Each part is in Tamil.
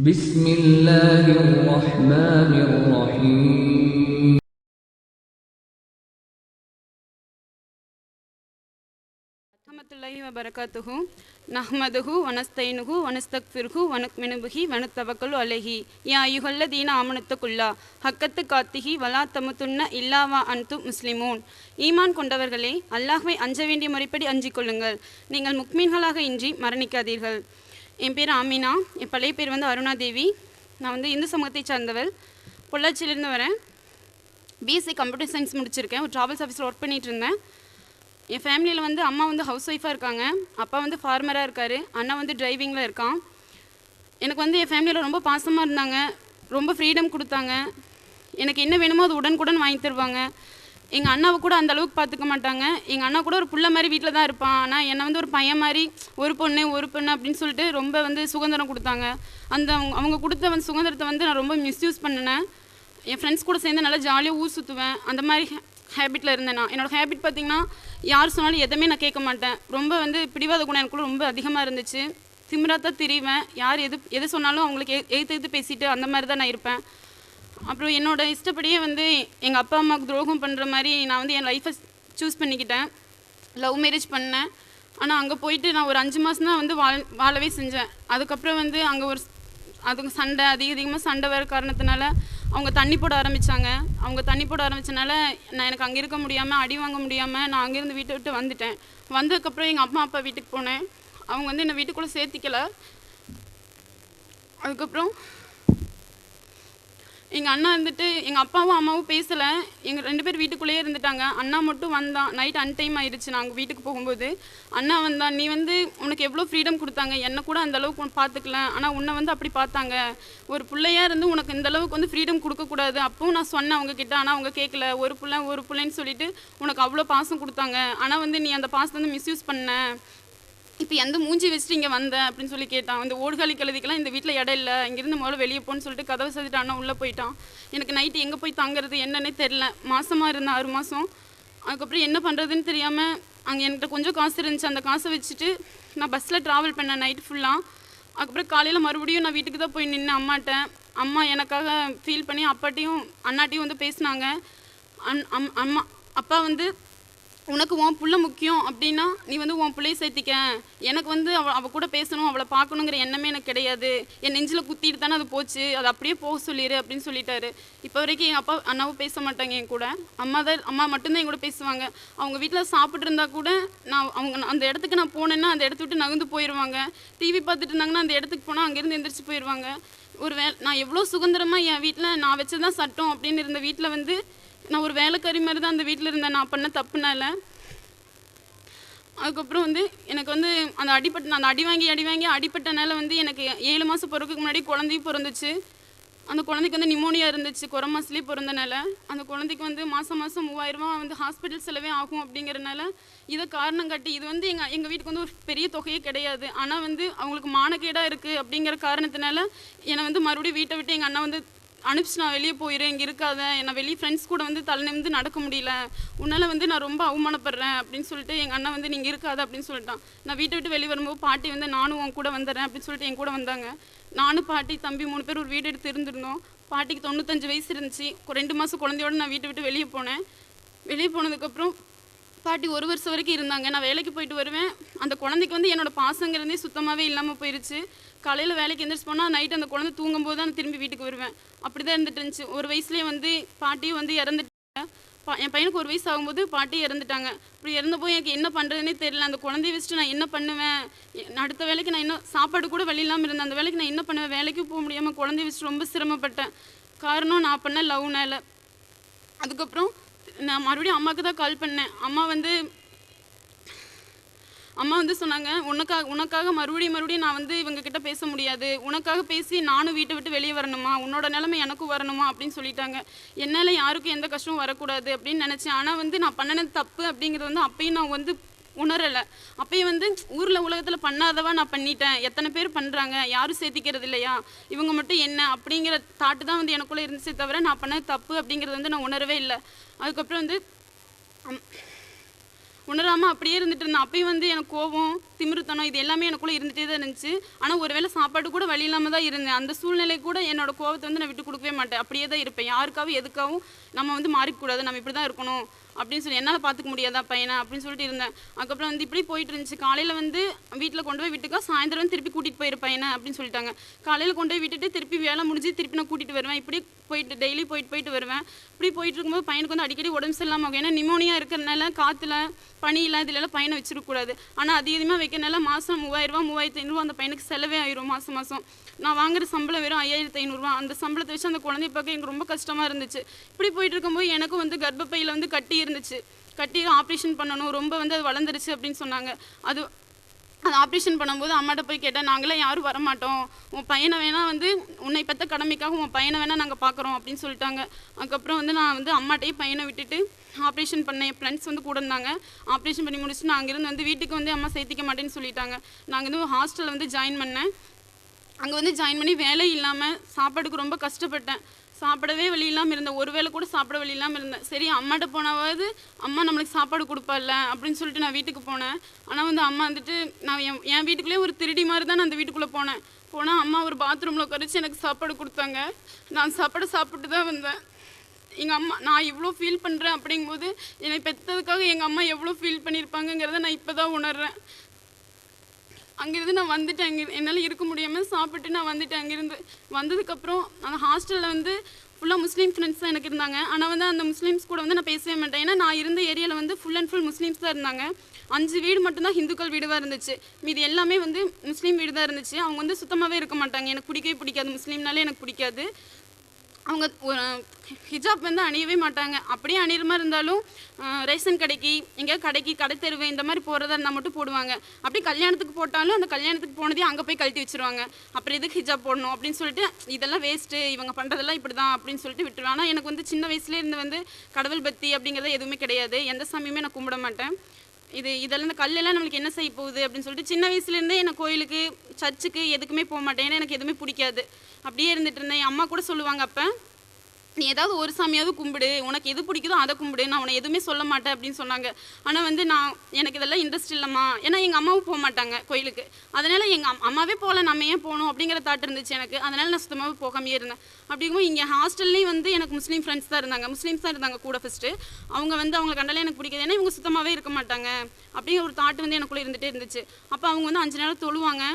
بسم الله الرحمن الرحيم ரஹமத்துல்லாஹி வபரகாத்துஹு நஹ்மதுஹு வனஸ்தைனுஹு வனஸ்தக்ஃபிர்ஹு வனக்மினுபிஹி வனத்தவக்கலு அலைஹி யா ஐயுஹல்லதீன ஆமனத்துக்குல்லா ஹக்கத்து காத்திஹி வலா தமுத்துன்ன இல்லாவா அன்து முஸ்லிமூன் ஈமான் கொண்டவர்களே அல்லாஹ்வை அஞ்ச வேண்டிய முறைப்படி அஞ்சிக் கொள்ளுங்கள் நீங்கள் முக்மீன்களாக இன்றி மரணிக்காதீர்கள் என் பேர் ஆமினா. என் பழைய பேர் வந்து அருணா தேவி நான் வந்து இந்து சமூகத்தை சார்ந்தவள். பொள்ளாச்சியிலேருந்து வரேன். பிஎஸ்சி கம்ப்யூட்டர் சயின்ஸ் முடிச்சிருக்கேன். ஒரு ட்ராவல்ஸ் ஆஃபீஸில் ஒர்க் பண்ணிகிட்டு இருந்தேன் என் ஃபேமிலியில் வந்து அம்மா வந்து ஹவுஸ் ஒய்ஃபாக இருக்காங்க. அப்பா வந்து ஃபார்மராக இருக்கார். அண்ணா வந்து டிரைவிங்கில் இருக்கான். எனக்கு வந்து என் ஃபேமிலியில் ரொம்ப பாசமாக இருந்தாங்க. ரொம்ப ஃப்ரீடம் கொடுத்தாங்க. எனக்கு என்ன வேணுமோ அது உடனுக்குடன் வாங்கி தருவாங்க. எங்கள் அண்ணாவை கூட அந்த அளவுக்கு பார்த்துக்க மாட்டாங்க. எங்கள் அண்ணா கூட ஒரு புள்ள மாதிரி வீட்டில் தான் இருப்பான். ஆனால் என்னை வந்து ஒரு பையன் மாதிரி ஒரு பொண்ணு ஒரு பொண்ணு அப்படின்னு சொல்லிட்டு ரொம்ப வந்து சுதந்திரம் கொடுத்தாங்க. அந்த அவங்க அவங்க கொடுத்த வந்து சுதந்திரத்தை வந்து நான் ரொம்ப மிஸ்யூஸ் பண்ணினேன். என் ஃப்ரெண்ட்ஸ் கூட சேர்ந்து நல்லா ஜாலியாக ஊர் சுற்றுவேன் அந்த மாதிரி ஹேபிட்டில் இருந்தேன் நான். என்னோடய ஹேபிட் பார்த்திங்கன்னா யார் சொன்னாலும் எதுவுமே நான் கேட்க மாட்டேன். ரொம்ப வந்து பிடிவாத குணம் எனக்குள்ள ரொம்ப அதிகமாக இருந்துச்சு. திமிராக தான் திரிவேன். யார் எது எது சொன்னாலும் அவங்களுக்கு எ- எதிர்த்து எதிர்த்து பேசிட்டு அந்த மாதிரி தான் நான் இருப்பேன். அப்புறம் என்னோட இஷ்டப்படியே வந்து எங்கள் அப்பா அம்மாவுக்கு துரோகம் பண்ணுற மாதிரி நான் வந்து என் லைஃப்பை சூஸ் பண்ணிக்கிட்டேன். லவ் மேரேஜ் பண்ணேன். ஆனால் அங்கே போயிட்டு நான் ஒரு அஞ்சு மாதம் தான் வந்து வாழ் வாழவே செஞ்சேன். அதுக்கப்புறம் வந்து அங்கே ஒரு அதுக்கு சண்டை அதிக அதிகமாக சண்டை வர காரணத்தினால அவங்க தண்ணி போட ஆரம்பித்தாங்க அவங்க தண்ணி போட ஆரம்பிச்சனால நான் எனக்கு அங்கே இருக்க முடியாமல் அடி வாங்க முடியாமல் நான் அங்கேருந்து வீட்டை விட்டு வந்துட்டேன். வந்ததுக்கப்புறம் எங்கள் அம்மா அப்பா வீட்டுக்கு போனேன். அவங்க வந்து என்னை வீட்டுக்குள்ளே சேர்த்திக்கல. அதுக்கப்புறம் எங்கள் அண்ணா வந்துட்டு எங்கள் அப்பாவும் அம்மாவும் பேசலை. எங்கள் ரெண்டு பேர் வீட்டுக்குள்ளேயே இருந்துட்டாங்க. அண்ணா மட்டும் வந்தான் நைட் அன்டைம் ஆயிடுச்சு. நாங்கள் வீட்டுக்கு போகும்போது அண்ணா வந்தான் நீ வந்து உனக்கு எவ்வளோ ஃப்ரீடம் கொடுத்தாங்க? என்னை கூட அந்த அளவுக்கு பார்த்துக்கல ஆனால் உன்னை வந்து அப்படி பார்த்தாங்க. ஒரு பிள்ளையா இருந்து உனக்கு இந்த அளவுக்கு வந்து ஃப்ரீடம் கொடுக்கக்கூடாது அப்பவும் நான் சொன்னேன் அவங்கக்கிட்ட ஆனால் அவங்க கேட்கல ஒரு பிள்ளை ஒரு பிள்ளைன்னு சொல்லிட்டு உனக்கு அவ்வளோ பாசம் கொடுத்தாங்க. ஆனால் வந்து நீ அந்த பாசத்தை வந்து மிஸ்யூஸ் பண்ண. இப்போ எந்த மூஞ்சி வச்சுட்டு இங்கே வந்த அப்படின்னு சொல்லி கேட்டான். இந்த ஓடுகாலி கழுதிக்கெல்லாம் இந்த வீட்டில் இடம் இல்லை. இங்கேருந்து முதல்ல வெளியே போன்னு சொல்லிட்டு கதவை சாத்திட்டு உள்ளே போயிட்டான். எனக்கு நைட்டு எங்கே போய் தங்குறது என்னன்னே தெரில மாதமாக இருந்தேன் ஆறு மாதம் அதுக்கப்புறம் என்ன பண்ணுறதுன்னு தெரியாமல் அங்கே என்கிட்ட கொஞ்சம் காசு இருந்துச்சு. அந்த காசை வச்சுட்டு நான் பஸ்ஸில் ட்ராவல் பண்ணேன் நைட் ஃபுல்லாக அதுக்கப்புறம் காலையில் மறுபடியும் நான் வீட்டுக்கு தான் போய் நின்று அம்மாட்ட. அம்மா எனக்காக ஃபீல் பண்ணி அப்பாட்டையும் அண்ணாட்டையும் வந்து பேசினாங்க. அன் அம் அம்மா அப்பா வந்து உனக்கு உன் புள்ள முக்கியம் அப்படின்னா நீ வந்து உன் பிள்ளைய சேர்த்திக்க. எனக்கு வந்து அவள் அவள் கூட பேசணும் அவளை பார்க்கணுங்கிற எண்ணமே எனக்கு கிடையாது. என் நெஞ்சில் குத்திட்டு தானே அது போச்சு. அது அப்படியே போக சொல்லிடு அப்படின்னு சொல்லிட்டாரு. இப்போ வரைக்கும் எங்கள் அப்பா அண்ணாவும் பேச மாட்டாங்க என் கூட. அம்மா தான் அம்மா மட்டும்தான் என் கூட பேசுவாங்க. அவங்க வீட்டில் சாப்பிட்டு இருந்தா கூட நான் அவங்க அந்த இடத்துக்கு நான் போனேன்னா அந்த இடத்த விட்டு நகர்ந்து போயிடுவாங்க டிவி பார்த்துட்டு இருந்தாங்கன்னா அந்த இடத்துக்கு போனால் அங்கேருந்து எந்திரிச்சு போயிடுவாங்க ஒரு வே நான் எவ்வளோ சுதந்திரமாக என் வீட்டில் நான் வச்சதான் சட்டம் அப்படின்னு இருந்த வீட்டில் வந்து நான் ஒரு வேலைக்காரி மாதிரி தான் அந்த வீட்டில் இருந்தேன். நான் பண்ண தப்புனால. அதுக்கப்புறம் வந்து எனக்கு வந்து அந்த அடிப்பட்ட அந்த அடி வாங்கி அடி வாங்கி அடிப்பட்டனால வந்து எனக்கு ஏழு மாதம் பிறகுக்கு முன்னாடி குழந்தையும் பிறந்துச்சு. அந்த குழந்தைக்கு வந்து நிமோனியா இருந்துச்சு. குறை மாதத்துலேயே பிறந்தனால. அந்த குழந்தைக்கு வந்து மாதம் மாதம் மூவாயிரரூவா வந்து ஹாஸ்பிட்டல் செலவே ஆகும் அப்படிங்கிறனால இதை காரணம் காட்டி இது வந்து எங்கள் எங்கள் வீட்டுக்கு வந்து ஒரு பெரிய தொகையே கிடையாது. ஆனால் வந்து அவங்களுக்கு மானக்கேடாக இருக்குது அப்படிங்கிற காரணத்தினால என்னை வந்து மறுபடியும் வீட்டை விட்டு எங்கள் அண்ணா வந்து அனுப்பிச்சு நான் வெளியே போயிடுறேன் இங்கே இருக்காத. நான் வெளியே ஃப்ரெண்ட்ஸ் கூட வந்து தலை நிமிந்து நடக்க முடியல. உன்னால் வந்து நான் ரொம்ப அவமானப்படுறேன் அப்படின்னு சொல்லிட்டு எங்கள் அண்ணன் வந்து நீங்கள் இருக்காத அப்படின்னு சொல்லிட்டான். நான் வீட்டை விட்டு வெளியே வரும்போது பாட்டி வந்து நானும் உன் கூட வந்துடுறேன் அப்படின்னு சொல்லிட்டு என் கூட வந்தாங்க. நானும் பாட்டி தம்பி மூணு பேர் ஒரு வீடு எடுத்து இருந்திருந்தோம். பாட்டிக்கு தொண்ணூத்தஞ்சு வயசு இருந்துச்சு. ரெண்டு மாதம் குழந்தையோட நான் வீட்டை விட்டு வெளியே போனேன். வெளியே போனதுக்கப்புறம் பாட்டி ஒரு வருஷம் வரைக்கும் இருந்தாங்க. நான் வேலைக்கு போயிட்டு வருவேன். அந்த குழந்தைக்கு வந்து என்னோட பாசங்கிறதே சுத்தமாகவே இல்லாமல் போயிருச்சு. காலையில் வேலைக்கு எந்திரிச்சு போனால் நைட் அந்த குழந்தை தூங்கும்போது தான் நான் திரும்பி வீட்டுக்கு வருவேன். அப்படி தான் இருந்துட்டு இருந்துச்சு. ஒரு வயசுலேயே வந்து பாட்டியும் வந்து இறந்துட்டாங்க. என் பையனுக்கு ஒரு வயசு ஆகும்போது பாட்டி இறந்துட்டாங்க. இப்படி இறந்தப்போ எனக்கு என்ன பண்ணுறதுனே தெரியல. அந்த குழந்தைய வச்சுட்டு நான் என்ன பண்ணுவேன்? அடுத்த வேலைக்கு நான் இன்னும் சாப்பாடு கூட வழி இல்லாமல் இருந்தேன். அந்த வேலைக்கு நான் என்ன பண்ணுவேன்? வேலைக்கும் போக முடியாமல் குழந்தைய வச்சுட்டு ரொம்ப சிரமப்பட்டேன். காரணம் நான் பண்ண லவ்னால அதுக்கப்புறம் நான் மறுபடியும் அம்மாவுக்கு தான் கால் பண்ணேன். அம்மா வந்து அம்மா வந்து சொன்னாங்க உனக்காக உனக்காக மறுபடியும் மறுபடியும் நான் வந்து இவங்க கிட்ட பேச முடியாது. உனக்காக பேசி நானும் வீட்டை விட்டு வெளியே வரணுமா? உன்னோட நிலைமை எனக்கும் வரணுமா? அப்படின்னு சொல்லிட்டாங்க. என்னால் யாருக்கும் எந்த கஷ்டமும் வரக்கூடாது அப்படின்னு நினச்சேன். ஆனால் வந்து நான் பண்ணினது தப்பு அப்படிங்கிறது வந்து அப்பயும் நான் வந்து உணரலை. அப்பயும் வந்து ஊரில் உலகத்தில் பண்ணாதவா நான் பண்ணிட்டேன். எத்தனை பேர் பண்ணுறாங்க யாரும் சேர்த்திக்கிறது இல்லையா? இவங்க மட்டும் என்ன? அப்படிங்கிற தாட்டு தான் வந்து எனக்குள்ளே இருந்துச்சே தவிர நான் பண்ண தப்பு அப்படிங்கிறது வந்து நான் உணரவே இல்லை. அதுக்கப்புறம் வந்து உணராமல் அப்படியே இருந்துட்டு இருந்தேன். அப்பயும் வந்து எனக்கு கோபம் திமிருத்தனம் இது எல்லாமே எனக்குள்ளே இருந்துகிட்டே தான் இருந்துச்சு. ஆனால் ஒருவேளை சாப்பாடு கூட வழி இல்லாமல் தான் இருந்தேன். அந்த சூழ்நிலை கூட என்னோட கோபத்தை வந்து நான் விட்டு கொடுக்கவே மாட்டேன். அப்படியே தான் இருப்பேன். யாருக்காகவும் எதுக்காகவும் நம்ம வந்து மாறிக்கூடாது. நம்ம இப்படி தான் இருக்கணும். அப்படின்னு சொல்லி என்னால் பார்த்துக்க முடியாதா பையனை அப்படின்னு சொல்லிட்டு இருந்தேன். அதுக்கப்புறம் வந்து இப்படி போயிட்டு இருந்துச்சு. காலையில் வந்து வீட்டில் கொண்டு போய் விட்டுக்கா சாயந்தரம் வந்து திருப்பி கூட்டிகிட்டு போயிரு பையனை அப்படின்னு சொல்லிட்டாங்க. காலையில் கொண்டு போய் விட்டுட்டு திருப்பி வேலை முடிஞ்சு திருப்பி நான் கூட்டிகிட்டு வருவேன். இப்படி போயிட்டு டெய்லி போயிட்டு போயிட்டு வருவேன். இப்படி போயிட்டு இருக்கும்போது பையனுக்கு வந்து அடிக்கடி உடம்பு சரியில்லாமல் ஆகும். ஏன்னா நிமோனியா இருக்கிறனால காற்றுல பனியில் இதுலலாம் பையனை வச்சிருக்கக்கூடாது ஆனால் அதிகமாக வைக்கிறனால மாதம் மூவாயிரரூவா மூவாயிரத்தி ஐநூறுரூவா அந்த பையனுக்கு செலவே ஆயிரும் மாதம் மாதம் நான் வாங்குற சம்பளம் வெறும் ஐயாயிரத்து ஐநூறுரூவா அந்த சம்பளத்தை வச்சு அந்த குழந்தைய பார்க்க எனக்கு ரொம்ப கஷ்டமாக இருந்துச்சு. இப்படி போயிட்டு இருக்கும்போது எனக்கும் வந்து கர்ப்பப்பையில் வந்து கட்டி இருந்துச்சு. கட்டி ஆப்ரேஷன் பண்ணணும். ரொம்ப வந்து அது வளர்ந்துருச்சு அப்படின்னு சொன்னாங்க. அது அது ஆப்ரேஷன் பண்ணும்போது அம்மாட்ட போய் கேட்டேன் நாங்களாம் யாரும் வரமாட்டோம். உன் பையனை வேணால் வந்து உன்னை பற்ற கடமைக்காக உன் பையனை வேணால் நாங்கள் பார்க்குறோம் அப்படின்னு சொல்லிட்டாங்க. அதுக்கப்புறம் வந்து நான் வந்து அம்மாட்டையே பையனை விட்டுட்டு ஆப்ரேஷன் பண்ணேன் என் ஃப்ரெண்ட்ஸ் வந்து கூட இருந்தாங்க. ஆப்ரேஷன் பண்ணி முடிச்சுட்டு நான் அங்கேருந்து வந்து வீட்டுக்கு வந்து அம்மா சேர்த்திக்க மாட்டேன்னு சொல்லிட்டாங்க. நாங்கள் வந்து ஹாஸ்டலில் வந்து ஜாயின் பண்ணேன். அங்கே வந்து ஜாயின் பண்ணி வேலை இல்லாமல் சாப்பாடுக்கு ரொம்ப கஷ்டப்பட்டேன். சாப்பிடவே வழி இல்லாமல் இருந்தேன். ஒரு வேளை கூட சாப்பிட வழி இல்லாமல் இருந்தேன். சரி அம்மாட்ட போனாவது அம்மா நம்மளுக்கு சாப்பாடு கொடுப்பாள்ல அப்படின்னு சொல்லிட்டு நான் வீட்டுக்கு போனேன். ஆனால் வந்து அம்மா வந்துட்டு நான் என் என் வீட்டுக்குள்ளேயே ஒரு திருடி மாதிரி தான் நான் அந்த வீட்டுக்குள்ளே போனேன். போனால் அம்மா ஒரு பாத்ரூமில் உட்காரிச்சு எனக்கு சாப்பாடு கொடுத்தாங்க. நான் சாப்பாடு சாப்பிட்டு தான் வந்தேன். எங்கள் அம்மா நான் இவ்வளோ ஃபீல் பண்ணுறேன் அப்படிங்கும்போது என்னை பெற்றதுக்காக எங்கள் அம்மா எவ்வளோ ஃபீல் பண்ணியிருப்பாங்கங்கிறத நான் இப்போ தான் உணர்றேன். அங்கேருந்து நான் வந்துட்டேன் அங்கே என்னால் இருக்க முடியாமல் சாப்பிட்டு நான் வந்துட்டேன் அங்கேருந்து வந்ததுக்கப்புறம் அந்த ஹாஸ்டலில் வந்து ஃபுல்லாக முஸ்லீம் ஃப்ரெண்ட்ஸ் தான் எனக்கு இருந்தாங்க. ஆனால் வந்து அந்த முஸ்லீம்ஸ் கூட வந்து நான் பேசவே மாட்டேன். ஏன்னா நான் இருந்த ஏரியாவில் வந்து ஃபுல் அண்ட் ஃபுல் முஸ்லீம்ஸ் தான் இருந்தாங்க. அஞ்சு வீடு மட்டும்தான் ஹிந்துக்கள் வீடுவாக இருந்துச்சு. மீதி எல்லாமே வந்து முஸ்லீம் வீடு தான் இருந்துச்சு. அவங்க வந்து சுத்தமாகவே இருக்க மாட்டாங்க. எனக்கு பிடிக்கவே பிடிக்காது. முஸ்லீம்னாலே எனக்கு பிடிக்காது. அவங்க ஹிஜாப் வந்து அணியவே மாட்டாங்க. அப்படியே அணியிற மாதிரி இருந்தாலும் ரேஷன் கடைக்கு எங்கேயாவது கடைக்கு கடை தெருவு இந்த மாதிரி போகிறதா இருந்தால் மட்டும் போடுவாங்க. அப்படி கல்யாணத்துக்கு போட்டாலும் அந்த கல்யாணத்துக்கு போனதே அங்கே போய் கழட்டி வச்சுருவாங்க. அப்புறம் எதுக்கு ஹிஜாப் போடணும் அப்படின்னு சொல்லிட்டு இதெல்லாம் வேஸ்ட்டு இவங்க பண்ணுறதெல்லாம் இப்படி தான் அப்படின்னு சொல்லிட்டு விட்டுருவேன் ஆனால் எனக்கு வந்து சின்ன வயசுலேருந்து வந்து கடவுள் பக்தி அப்படிங்கிறது எதுவுமே கிடையாது. எந்த சாமியுமே நான் கும்பிட மாட்டேன். இது இதெல்லாம் இந்த கல்லெல்லாம் நம்மளுக்கு என்ன செய்ய போகுது அப்படின்னு சொல்லிட்டு சின்ன வயசுலேருந்தே என்ன கோயிலுக்கு சர்ச்சுக்கு எதுக்குமே போக மாட்டேன். ஏன்னா எனக்கு எதுவுமே பிடிக்காது. அப்படியே இருந்துட்டு இருந்தேன். என் அம்மா கூட சொல்லுவாங்க அப்போ நீ ஏதாவது ஒரு சாமியாவது கும்பிடு உனக்கு எது பிடிக்குதோ அதை கும்பிடு நான் உன்னை எதுவுமே சொல்ல மாட்டேன் அப்படின்னு சொன்னாங்க. ஆனால் வந்து நான் எனக்கு இதெல்லாம் இன்ட்ரெஸ்ட் இல்லைம்மா. ஏன்னா எங்கள் அம்மாவும் போக மாட்டாங்க கோயிலுக்கு. அதனால் எங்கள் அம்மாவே போகல நம்ம ஏன் போகணும் அப்படிங்கிற தாட் இருந்துச்சு எனக்கு. அதனால் நான் சுத்தமாகவே போகாமையே இருந்தேன். அப்படிங்கும் இங்கே ஹாஸ்டல்லையும் வந்து எனக்கு முஸ்லீம் ஃப்ரெண்ட்ஸ் தான் இருந்தாங்க. முஸ்லீம்ஸ் தான் இருந்தாங்க கூட ஃபஸ்ட்டு அவங்க வந்து அவங்க கண்டாலே எனக்கு பிடிக்காது. ஏன்னா இவங்க சுத்தமாகவே இருக்க மாட்டாங்க. அப்படிங்கிற ஒரு தாட் வந்து எனக்குள்ளே இருந்துகிட்டே இருந்துச்சு. அப்போ அவங்க வந்து அஞ்சு நாள் தொழுவாங்க.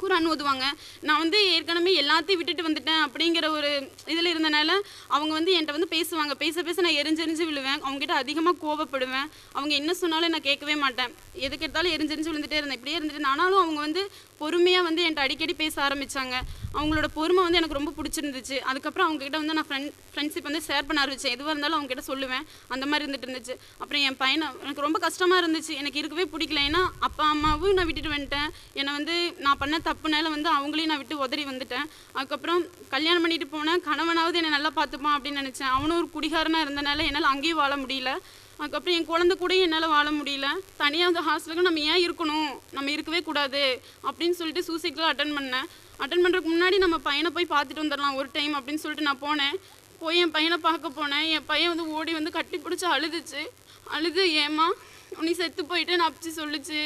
குரான் ஓதுவாங்க நான் வந்து ஏற்கனவே எல்லாத்தையும் விட்டுட்டு வந்துட்டேன் அப்படிங்கிற ஒரு இதில் இருந்தனால அவங்க வந்து என்கிட்ட வந்து பேசுவாங்க. பேச பேச நான் எரிஞ்செரிஞ்சு விழுவேன். அவங்ககிட்ட அதிகமாக கோவப்படுவேன். அவங்க என்ன சொன்னாலும் நான் கேட்கவே மாட்டேன். எதுக்கு எடுத்தாலும் எரிஞ்செரிஞ்சு விழுந்துட்டே இருந்தேன். இப்படியே இருந்துட்டு ஆனாலும் அவங்க வந்து பொறுமையாக வந்து என்கிட்ட அடிக்கடி பேச ஆரம்பித்தாங்க அவங்களோட பொறுமை வந்து எனக்கு ரொம்ப பிடிச்சிருந்துச்சு. அதுக்கப்புறம் அவங்ககிட்ட வந்து நான் ஃப்ரெண்ட் ஃப்ரெண்ட்ஷிப் வந்து ஷேர் பண்ண ஆரம்பித்தேன் எதுவாக இருந்தாலும் அவங்ககிட்ட சொல்லுவேன். அந்த மாதிரி இருந்துட்டு இருந்துச்சு. அப்புறம் என் பையனை எனக்கு ரொம்ப கஷ்டமாக இருந்துச்சு. எனக்கு இருக்கவே பிடிக்கல. ஏன்னா அப்பா அம்மாவும் நான் விட்டுட்டு வந்துட்டேன். என்னை வந்து நான் பண்ண தப்புனால வந்து அவங்களையும் நான் விட்டு உதறி வந்துட்டேன். அதுக்கப்புறம் கல்யாணம் பண்ணிட்டு போனேன் கணவனாவது என்னை நல்லா பார்த்துப்பான் அப்படின்னு நினச்சேன். அவனும் ஒரு குடிகாரனாக இருந்தனால என்னால் அங்கேயும் வாழ முடியல. அதுக்கப்புறம் என் குழந்தை கூட என்னால் வாழ முடியல. தனியாக அந்த ஹாஸ்டலுக்கு நம்ம ஏன் இருக்கணும்? நம்ம இருக்கவே கூடாது அப்படின்னு சொல்லிட்டு சூசைக்கில் அட்டன் பண்ணேன். அட்டன் பண்ணுறதுக்கு முன்னாடி நம்ம பையனை போய் பார்த்துட்டு வந்துடலாம். ஒரு டைம் அப்படின்னு சொல்லிட்டு நான் போனேன். போய் என் பையனை பார்க்க போனேன். என் பையன் வந்து ஓடி வந்து கட்டி பிடிச்சி அழுதுச்சு. அழுது ஏமா உன்னை செத்து போயிட்டு நான் அப்பச்சி சொல்லுச்சு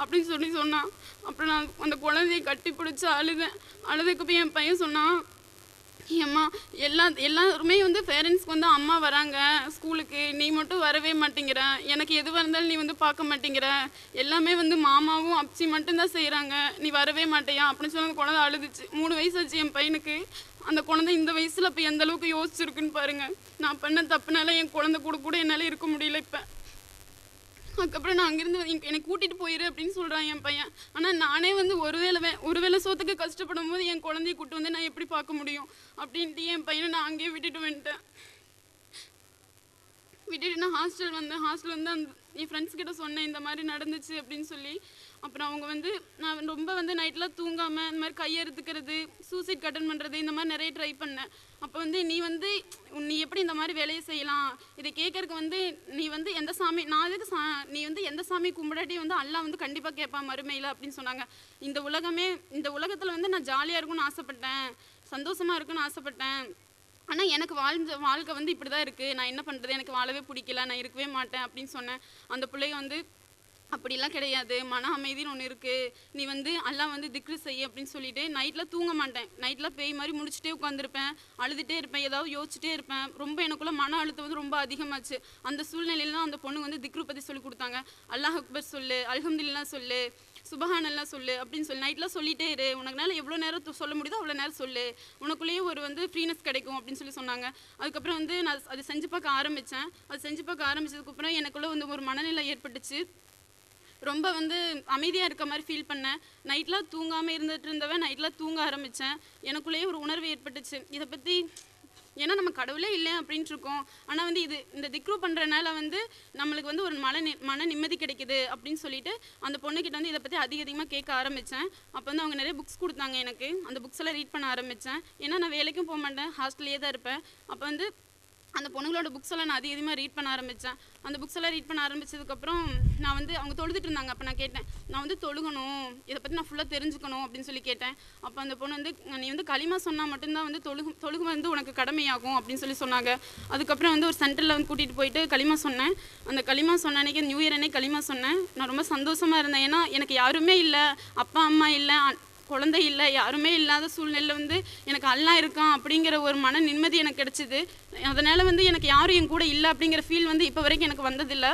அப்படின்னு சொல்லி சொன்னான். அப்புறம் நான் அந்த குழந்தைய கட்டி பிடிச்சி அழுதேன். அழுதுக்கு என் பையன் சொன்னான் ஏம்மா எல்லா எல்லாருமே வந்து பேரண்ட்ஸ்க்கு வந்து அம்மா வராங்க ஸ்கூலுக்கு நீ மட்டும் வரவே மாட்டேங்கிற எனக்கு எதுவாக இருந்தாலும் நீ வந்து பார்க்க மாட்டேங்கிற எல்லாமே வந்து மாமாவும் அப்ச்சி மட்டும்தான் செய்கிறாங்க நீ வரவே மாட்டேயா அப்படின்னு சொல்லி குழந்தை அழுதுச்சு. மூணு வயசு ஆச்சு என் பையனுக்கு. அந்த குழந்தை இந்த வயசில் இப்போ எந்த அளவுக்கு யோசிச்சிருக்குன்னு பாருங்க. நான் பண்ண தப்புனால என் குழந்தை கூட கூட என்னால் இருக்க முடியல இப்போ. அதுக்கப்புறம் நான் அங்கேருந்து எனக்கு- என்னை கூட்டிகிட்டு போயிரு அப்படின்னு சொல்கிறான் என் பையன். ஆனால் நானே வந்து ஒருவேளை வே ஒருவேளை சோத்துக்கு கஷ்டப்படும் போது என் குழந்தைய கூட்டு வந்து நான் எப்படி பார்க்க முடியும்? அப்படின்ட்டு என் பையனை நான் அங்கேயே விட்டுட்டு வந்துட்டேன். விட்டுட்டு நான் ஹாஸ்டல் வந்தேன். ஹாஸ்டல் வந்து அந்த என் ஃப்ரெண்ட்ஸ் கிட்ட சொன்னேன் இந்த மாதிரி நடந்துச்சு அப்படின்னு சொல்லி. அப்புறம் அவங்க வந்து நான் ரொம்ப வந்து நைட்லாம் தூங்காமல் இந்த மாதிரி கையறுத்துக்கிறது சூசைட் கட்டன் பண்ணுறது இந்த மாதிரி நிறைய ட்ரை பண்ணேன். அப்போ வந்து நீ வந்து நீ எப்படி இந்த மாதிரி வேலையை செய்யலாம்? இதை கேட்கறதுக்கு வந்து நீ வந்து எந்த சாமி நான் எதுக்கு சா நீ வந்து எந்த சாமி கும்பிடாட்டி வந்து அல்லாஹ் வந்து கண்டிப்பாக கேட்பான் மறுமையில் அப்படின்னு சொன்னாங்க. இந்த உலகமே இந்த உலகத்தில் வந்து நான் ஜாலியாக இருக்கும்னு ஆசைப்பட்டேன். சந்தோஷமாக இருக்குன்னு ஆசைப்பட்டேன். ஆனால் எனக்கு வாழ்ந்த வாழ்க்கை வந்து இப்படி தான் இருக்குது நான் என்ன பண்ணுறது எனக்கு வாழவே பிடிக்கல. நான் இருக்கவே மாட்டேன் அப்படின்னு சொன்னேன். அந்த பிள்ளைங்க வந்து அப்படிலாம் கிடையாது. மன அமைதின்னு ஒன்று இருக்குது நீ வந்து எல்லாம் வந்து திக்ரு செய்ய அப்படின்னு சொல்லிட்டு நைட்டில் தூங்க மாட்டேன். நைட்டில் பேய் மாதிரி முடிச்சுட்டே உட்காந்துருப்பேன் அழுதுகிட்டே இருப்பேன். ஏதாவது யோசிச்சுட்டே இருப்பேன். ரொம்ப எனக்குள்ள மன அழுத்தம் வந்து ரொம்ப அதிகமாச்சு. அந்த சூழ்நிலையில தான் அந்த பொண்ணு வந்து திக்ரு பற்றி சொல்லி கொடுத்தாங்க. அல்லாஹ் அக்பர் சொல்லு. அல்ஹம்துலில்லாஹ் சொல்லு. சுபஹானெல்லாம் சொல்லு அப்படின்னு சொல்லி நைட்லாம் சொல்லிட்டே இரு. உனக்குனால எவ்வளோ நேரம் சொல்ல முடியுதோ அவ்வளோ நேரம் சொல்லு. உனக்குள்ளேயே ஒரு வந்து ஃப்ரீனஸ் கிடைக்கும் அப்படின்னு சொல்லி சொன்னாங்க. அதுக்கப்புறம் வந்து நான் அது செஞ்சு பார்க்க ஆரம்பித்தேன் அது செஞ்சு பார்க்க ஆரம்பித்ததுக்கப்புறம் எனக்குள்ளே வந்து ஒரு மனநிலை ஏற்பட்டுச்சு. ரொம்ப வந்து அமைதியாக இருக்க மாதிரி ஃபீல் பண்ணேன். நைட்லாம் தூங்காமல் இருந்துட்டு இருந்தவன் நைட்லாம் தூங்க ஆரம்பித்தேன் எனக்குள்ளேயே ஒரு உணர்வு ஏற்பட்டுச்சு. இதை பற்றி ஏன்னா நம்ம கடவுளே இல்லை அப்படின்ட்டு இருக்கோம். ஆனால் வந்து இது இந்த திக்ரு பண்ணுறனால வந்து நம்மளுக்கு வந்து ஒரு மன நி மன நிம்மதி கிடைக்குது அப்படின்னு சொல்லிட்டு அந்த பொண்ணுக்கிட்ட வந்து இதை பற்றி அதிக அதிகமாக கேட்க ஆரம்பித்தேன் அப்போ வந்து அவங்க நிறைய புக்ஸ் கொடுத்தாங்க எனக்கு. அந்த புக்ஸ் எல்லாம் ரீட் பண்ண ஆரம்பித்தேன் ஏன்னா நான் வேலைக்கும் போக மாட்டேன். ஹாஸ்டல்லே தான் இருப்பேன். அப்போ வந்து அந்த பொண்ணுங்களோட புக்ஸ் எல்லாம் நான் அதிக அதிகமாக ரீட் பண்ண ஆரம்பித்தேன் அந்த புக்ஸ் எல்லாம் ரீட் பண்ண ஆரம்பிச்சதுக்கப்புறம் நான் வந்து அவங்க தொழுதுட்டு இருந்தாங்க. அப்போ நான் கேட்டேன் நான் வந்து தொழுகணும். இதை பற்றி நான் ஃபுல்லாக தெரிஞ்சுக்கணும். அப்படின்னு சொல்லி கேட்டேன். அப்போ அந்த பொண்ணு வந்து நீ வந்து களிமா சொன்னால் மட்டும்தான் வந்து தொழுகு தொழுகு வந்து உனக்கு கடமையாகும். அப்படின்னு சொல்லி சொன்னாங்க. அதுக்கப்புறம் வந்து ஒரு சென்டரில் வந்து கூட்டிகிட்டு போயிட்டு களிமா சொன்னேன். அந்த களிமா சொன்ன அன்னைக்கு நியூ இயர் அன்னைக்கு களிமா சொன்னேன். நான் ரொம்ப சந்தோஷமாக இருந்தேன். ஏன்னா எனக்கு யாருமே இல்லை அப்பா அம்மா இல்லை குழந்தை இல்லை யாருமே இல்லாத சூழ்நிலையில் வந்து எனக்கு அல்லா இருக்கான் அப்படிங்கிற ஒரு மன நிம்மதி எனக்கு கிடச்சிது. அதனால் வந்து எனக்கு யாரும் என் கூட இல்லை அப்படிங்கிற ஃபீல் வந்து இப்போ வரைக்கும் எனக்கு வந்ததில்லை.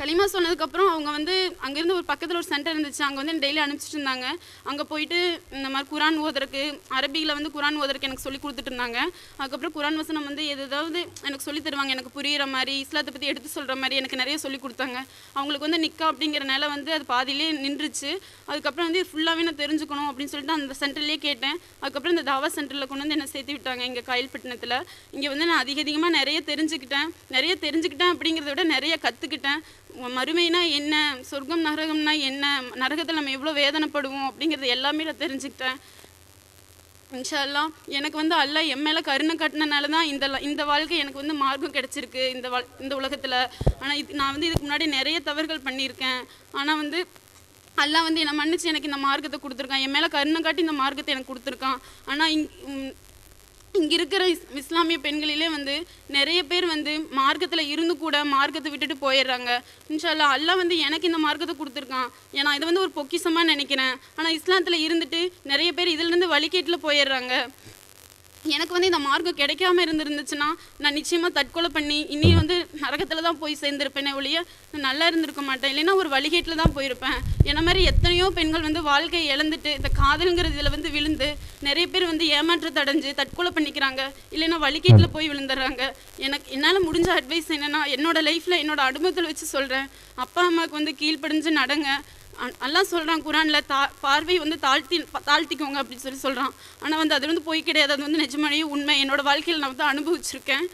களிமா சொன்னதுக்கப்புறம் அவங்க வந்து அங்கேருந்து ஒரு பக்கத்தில் ஒரு சென்டர் இருந்துச்சு. அங்கே வந்து டெய்லி அனுப்பிச்சிட்டு இருந்தாங்க. அங்கே போயிட்டு இந்த மாதிரி குரான் ஓதுறதுக்கு அரபியில் வந்து குரான் ஓதுறதுக்கு எனக்கு சொல்லி கொடுத்துட்டு இருந்தாங்க. அதுக்கப்புறம் குரான் வசனம் வந்து எது ஏதாவது எனக்கு சொல்லி தருவாங்க. எனக்கு புரியிற மாதிரி இஸ்லாத்தை பற்றி எடுத்து சொல்கிற மாதிரி எனக்கு நிறைய சொல்லி கொடுத்தாங்க. அவங்களுக்கு வந்து நிக்கா அப்படிங்கிறனால வந்து அது பாதியிலே நின்றுச்சு. அதுக்கப்புறம் வந்து ஃபுல்லாகவே நான் தெரிஞ்சுக்கணும் அப்படின்னு சொல்லிட்டு அந்த சென்டர்லேயே கேட்டேன். அதுக்கப்புறம் இந்த தாவா சென்டரில் கொண்டு வந்து என்னை சேர்த்து விட்டாங்க இங்கே காயல்பட்டினத்தில். இங்கே வந்து நான் அதிக அதிகமாக நிறைய தெரிஞ்சுக்கிட்டேன். நிறைய தெரிஞ்சுக்கிட்டேன் அப்படிங்கிறத விட நிறைய கற்றுக்கிட்டேன் மறுமைனா என்ன? சொர்க்கம் நரகம்னா என்ன? நரகத்தில் நம்ம எவ்வளோ வேதனைப்படுவோம் அப்படிங்கிறது எல்லாமே நான் தெரிஞ்சுக்கிட்டேன். இன்ஷா அல்லாஹ் எனக்கு வந்து அல்லாஹ் என் மேலே கருணை கட்டினனால தான் இந்த இந்த வாழ்க்கை எனக்கு வந்து மார்க்கம் கிடச்சிருக்கு இந்த வாழ் இந்த உலகத்தில். ஆனால் இது நான் வந்து இதுக்கு முன்னாடி நிறைய தவறுகள் பண்ணியிருக்கேன். ஆனால் வந்து அல்லாஹ் வந்து என்னை மன்னிச்சு எனக்கு இந்த மார்க்கத்தை கொடுத்துருக்கான். என் மேலே கருணை காட்டி இந்த மார்க்கத்தை எனக்கு கொடுத்துருக்கான். ஆனால் இங் இங்கே இருக்கிற இஸ் இஸ்லாமிய பெண்களிலே வந்து நிறைய பேர் வந்து மார்க்கத்தில் இருந்து கூட மார்க்கத்தை விட்டுட்டு போயிடுறாங்க. இன்ஷால்லா அல்லா வந்து எனக்கு இந்த மார்க்கத்தை கொடுத்துருக்கான். ஏன்னா இதை வந்து ஒரு பொக்கிஷமாக நினைக்கிறேன். ஆனால் இஸ்லாத்தில் இருந்துட்டு நிறைய பேர் இதிலிருந்து வழிகேட்டில் போயிடுறாங்க. எனக்கு வந்து இந்த மார்க்கம் கிடைக்காம இருந்திருந்துச்சுன்னா நான் நிச்சயமாக தற்கொலை பண்ணி இனி வந்து நரகத்தில் தான் போய் சேர்ந்திருப்பேனே ஒழிய நான் நல்லா இருந்திருக்க மாட்டேன். இல்லைன்னா ஒரு வழிகேட்டில் தான் போயிருப்பேன். என்ன மாதிரி எத்தனையோ பெண்கள் வந்து வாழ்க்கையை இழந்துட்டு இந்த காதலுங்கிறதுல வந்து விழுந்து நிறைய பேர் வந்து ஏமாற்றத்தை அடைஞ்சு தற்கொலை பண்ணிக்கிறாங்க. இல்லைன்னா வழிகேட்டில் போய் விழுந்துடுறாங்க. எனக்கு என்னால் முடிஞ்ச அட்வைஸ் என்னென்னா என்னோட லைஃப்பில் என்னோட அனுபவத்தில் வச்சு சொல்கிறேன் அப்பா அம்மாவுக்கு வந்து கீழ்ப்படிஞ்சு நடங்க. அ- சொல்கிறான் குரானில் தா பார்வை வந்து தாழ்த்தி தாழ்த்திக்கோங்க அப்படின்னு சொல்லி சொல்கிறான் ஆனால் வந்து அது வந்து போய் கிடையாது. அது வந்து நிஜமாலேயே உண்மை. என்னோடய வாழ்க்கையில் நான் வந்து அனுபவிச்சிருக்கேன்.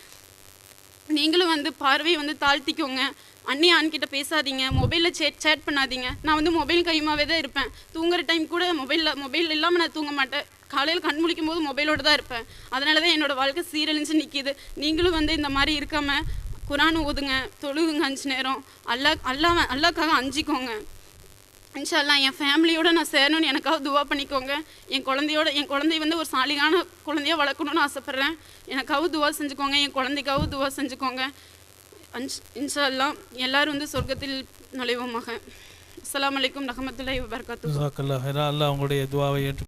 நீங்களும் வந்து பார்வையை வந்து தாழ்த்திக்கோங்க. அண்ணி ஆண்கிட்ட பேசாதீங்க. மொபைலில் சேட் சேட் பண்ணாதீங்க. நான் வந்து மொபைல் கையுமாவே தான் இருப்பேன். தூங்குற டைம் கூட மொபைலில் மொபைல் இல்லாமல் நான் தூங்க மாட்டேன். காலையில் கண் முழிக்கும் போது மொபைலோடு தான் இருப்பேன். அதனால தான் என்னோடய வாழ்க்கை சீரழிஞ்சு நிற்கிது நீங்களும் வந்து இந்த மாதிரி இருக்காமல் குரான் ஓதுங்க தொழுகுங்க அஞ்சு நேரம். அல்லா அல்லாஹ் அல்லாக்காக அஞ்சிக்கோங்க. இன்ஷால்லாம் என் ஃபேமிலியோட நான் சேரணும்னு எனக்காக துவா பண்ணிக்கோங்க. என் குழந்தையோட என் குழந்தை வந்து ஒரு சாலிகான குழந்தையாக வளர்க்கணும்னு ஆசைப்பட்றேன். எனக்காக துவா செஞ்சுக்கோங்க. என் குழந்தைக்காக துவா செஞ்சுக்கோங்க. அன்ஷ் இன்ஷால்லாம் எல்லோரும் வந்து சொர்க்கத்தில் நுழைவோமாக. அஸ்லாம் வலைக்கம் ரஹமத்துல்லாஹி வபர்காத்து அல்லாஹ் அல்லாஹ் உங்களுடைய துவாவை ஏற்று